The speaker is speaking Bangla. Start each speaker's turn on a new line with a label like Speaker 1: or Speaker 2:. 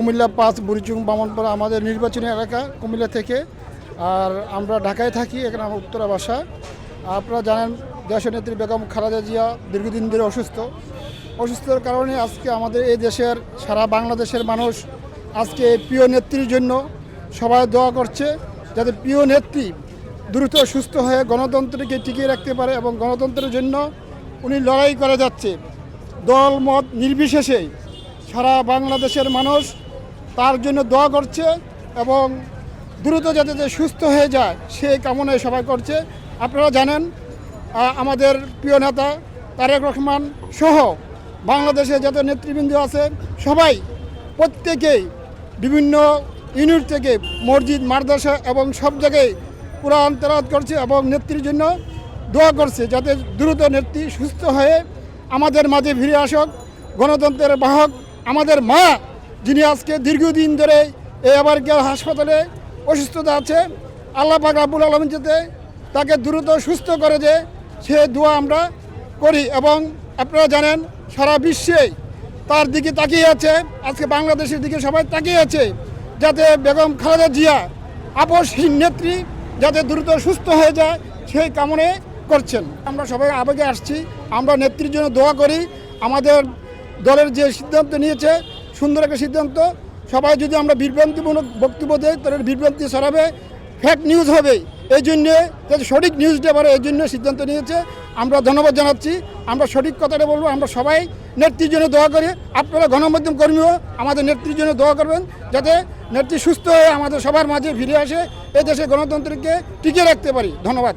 Speaker 1: কুমিল্লা পাঁচ বুড়িচুং, বামনপাড়া আমাদের নির্বাচনী এলাকা কুমিল্লা থেকে। আর আমরা ঢাকায় থাকি, এখানে আমার উত্তরা বাসা আপনারা জানেন, দেশনেত্রী বেগম খালেদা জিয়া দীর্ঘদিন ধরে অসুস্থ। অসুস্থতার কারণে আজকে আমাদের এই দেশের, সারা বাংলাদেশের মানুষ আজকে এই প্রিয় নেত্রীর জন্য সবাই দোয়া করছে, যাতে প্রিয় নেত্রী দ্রুত সুস্থ হয়ে গণতন্ত্রকে টিকিয়ে রাখতে পারে এবং গণতন্ত্রের জন্য উনি লড়াই করে যাচ্ছে। দল মত নির্বিশেষে সারা বাংলাদেশের মানুষ তার জন্য দোয়া করছে এবং দ্রুত যাতে যে সুস্থ হয়ে যায় সেই কামনায় সবাই করছে। আপনারা জানেন আমাদের প্রিয় নেতা তারেক রহমান সহ বাংলাদেশে যত নেতৃবৃন্দ আছে, সবাই প্রত্যেকেই বিভিন্ন ইউনিট থেকে মসজিদ, মাদ্রাসা এবং সব জায়গায় কোরআন তেলাওয়াত করছে এবং নেত্রীর জন্য দোয়া করছে যাতে দ্রুত নেত্রী সুস্থ হয়ে আমাদের মাঝে ফিরে আসুক। গণতন্ত্রের বাহক আমাদের মা যিনি আজকে দীর্ঘদিন ধরে এই আবার হাসপাতালে অসুস্থতা আছে, আল্লাহ পাক আব্বুল আলম যাতে তাকে দ্রুত সুস্থ করে যে সে দোয়া আমরা করি। এবং আপনারা জানেন, সারা বিশ্বে তার দিকে তাকিয়ে আছে, আজকে বাংলাদেশের দিকে সবাই তাকিয়ে আছে, যাতে বেগম খালেদা জিয়া আপসহীন নেত্রী যাতে দ্রুত সুস্থ হয়ে যায়, সেই কামনে করছেন। আমরা সবাই আবেগে আসছি, আমরা নেত্রীর জন্য দোয়া করি। আমাদের দলের যে সিদ্ধান্ত নিয়েছে সুন্দর একটা সিদ্ধান্ত। সবাই যদি আমরা বিভ্রান্তিমূলক বক্তব্য দেয় তাহলে বিভ্রান্তি ছড়াবে। ফেক নিউজ হবে। এই জন্যে, যাতে সঠিক নিউজটা পারে এই জন্য সিদ্ধান্ত নিয়েছে। আমরা ধন্যবাদ জানাচ্ছি। আমরা সঠিক কথাটা বলব। আমরা সবাই নেত্রীর জন্য দোয়া করি। আপনারা গণমাধ্যম কর্মীও আমাদের নেত্রীর জন্য দোয়া করবেন। যাতে নেত্রী সুস্থ হয়ে আমাদের সবার মাঝে ফিরে আসে। এই দেশে গণতন্ত্রকে টিকিয়ে রাখতে পারি। ধন্যবাদ।